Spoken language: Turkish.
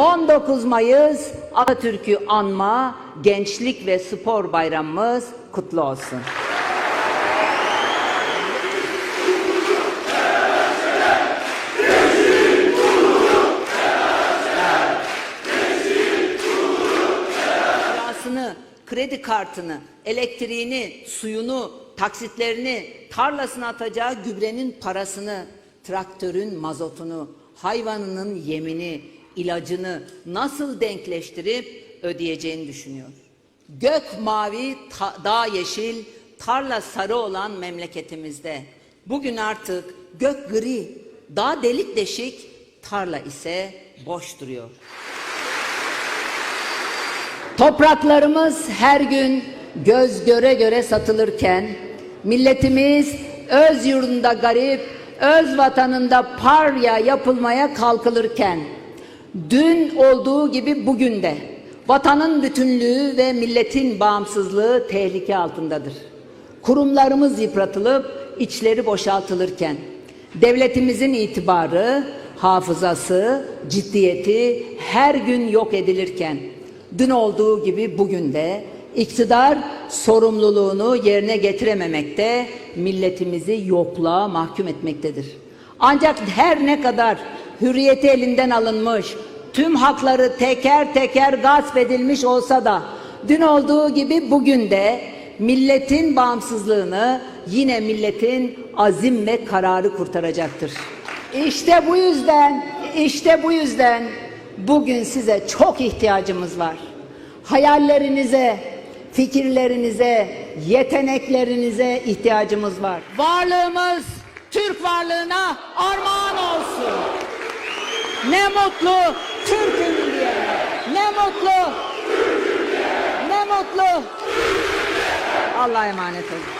19 Mayıs Atatürk'ü anma Gençlik ve Spor Bayramımız kutlu olsun. kredi kartını, elektriğini, suyunu, taksitlerini, tarlasına atacağı gübrenin parasını, traktörün mazotunu, hayvanının yemini, ilacını nasıl denkleştirip ödeyeceğini düşünüyor. Gök mavi, ta- dağ yeşil, tarla sarı olan memleketimizde bugün artık gök gri, dağ delik deşik, tarla ise boş duruyor. Topraklarımız her gün göz göre göre satılırken milletimiz öz yurdunda garip, öz vatanında parya yapılmaya kalkılırken dün olduğu gibi bugün de vatanın bütünlüğü ve milletin bağımsızlığı tehlike altındadır. Kurumlarımız yıpratılıp içleri boşaltılırken devletimizin itibarı, hafızası, ciddiyeti her gün yok edilirken dün olduğu gibi bugün de iktidar sorumluluğunu yerine getirememekte, milletimizi yokluğa mahkum etmektedir. Ancak her ne kadar hürriyeti elinden alınmış, tüm hakları teker teker gasp edilmiş olsa da dün olduğu gibi bugün de milletin bağımsızlığını yine milletin azim ve kararı kurtaracaktır. İşte bu yüzden, işte bu yüzden bugün size çok ihtiyacımız var. Hayallerinize, fikirlerinize, yeteneklerinize ihtiyacımız var. Varlığımız Türk varlığına armağan olsun. Ne mutlu Türk'üm diye. Ne mutlu. Ne mutlu. Allah'a emanet olun.